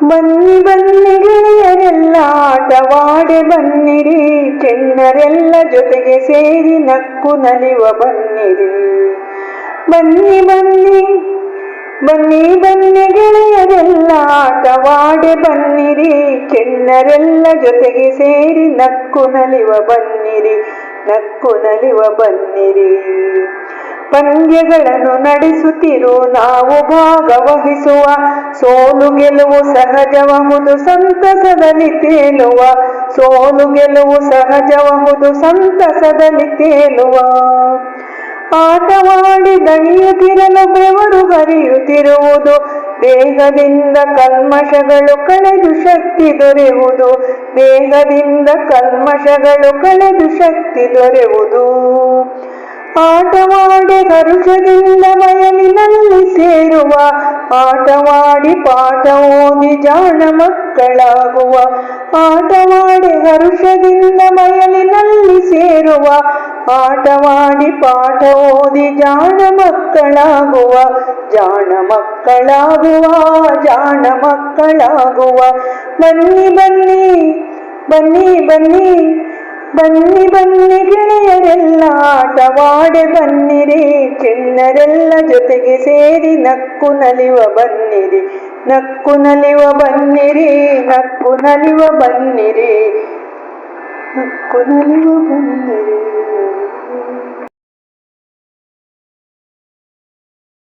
ಬನ್ನಿ ಬನ್ನಿ ಗೆಳೆಯರೆಲ್ಲ ಆಟವಾಡೆ ಬನ್ನಿರಿ ಚೆನ್ನರೆಲ್ಲ ಜೊತೆಗೆ ಸೇರಿ ನಕ್ಕು ನಲಿವ ಬನ್ನಿರಿ ಬನ್ನಿ ಬನ್ನಿ ಬನ್ನಿ ಬನ್ನಿ ಗೆಳೆಯರೆಲ್ಲ ಆಟವಾಡೆ ಬನ್ನಿರಿ ಚೆನ್ನರೆಲ್ಲ ಜೊತೆಗೆ ಸೇರಿ ನಕ್ಕು ನಲಿವ ಬನ್ನಿರಿ ನಕ್ಕು ನಲಿವ ಬನ್ನಿರಿ ಪಂದ್ಯಗಳನ್ನು ನಡೆಸುತ್ತಿರು. ನಾವು ಭಾಗವಹಿಸುವ ಸೋಲು ಗೆಲುವು ಸಹಜಬಹುದು ಸಂತಸದಲ್ಲಿ ತೇಲುವ. ಸೋಲು ಗೆಲುವು ಸಹಜಬಹುದು ಸಂತಸದಲ್ಲಿ ತೇಲುವ. ಆಟವಾಡಿ ದಣಿಯುತ್ತಿರಲು ಬೆವರು ಹರಿಯುತ್ತಿರುವುದು. ದೇಹದಿಂದ ಕಲ್ಮಶಗಳು ಕಳೆದು ಶಕ್ತಿ ದೊರೆಯುವುದು. ದೇಹದಿಂದ ಕಲ್ಮಶಗಳು ಕಳೆದು ಶಕ್ತಿ ದೊರೆಯುವುದು. ಆಟವಾಡಿ ಹರುಷದಿಂದ ಬಯಲಿನಲ್ಲಿ ಸೇರುವ ಆಟವಾಡಿ ಪಾಠ ಓದಿ ಜಾಣ ಮಕ್ಕಳಾಗುವ ಆಟವಾಡಿ ಹರುಷದಿಂದ ಬಯಲಿನಲ್ಲಿ ಸೇರುವ ಆಟವಾಡಿ ಪಾಠ ಓದಿ ಜಾಣ ಮಕ್ಕಳಾಗುವ ಜಾಣ ಮಕ್ಕಳಾಗುವ ಜಾಣ ಮಕ್ಕಳಾಗುವ. ಬನ್ನಿ ಬನ್ನಿ ಬನ್ನಿ ಬನ್ನಿ. ಬನ್ನಿ ಬನ್ನಿ ಗೆಳೆಯರೆಲ್ಲ, ಆಟವಾಡೆ ಬನ್ನಿರಿ. ಚಿಣ್ಣರೆಲ್ಲ ಜೊತೆಗೆ ಸೇರಿ ನಕ್ಕು ನಲಿವ ಬನ್ನಿರಿ. ನಕ್ಕು ನಲಿವ ಬನ್ನಿರಿ, ನಕ್ಕು ನಲಿವ ಬನ್ನಿರಿ. ನಕ್ಕು ನಲಿವ ಬನ್ನಿರಿ.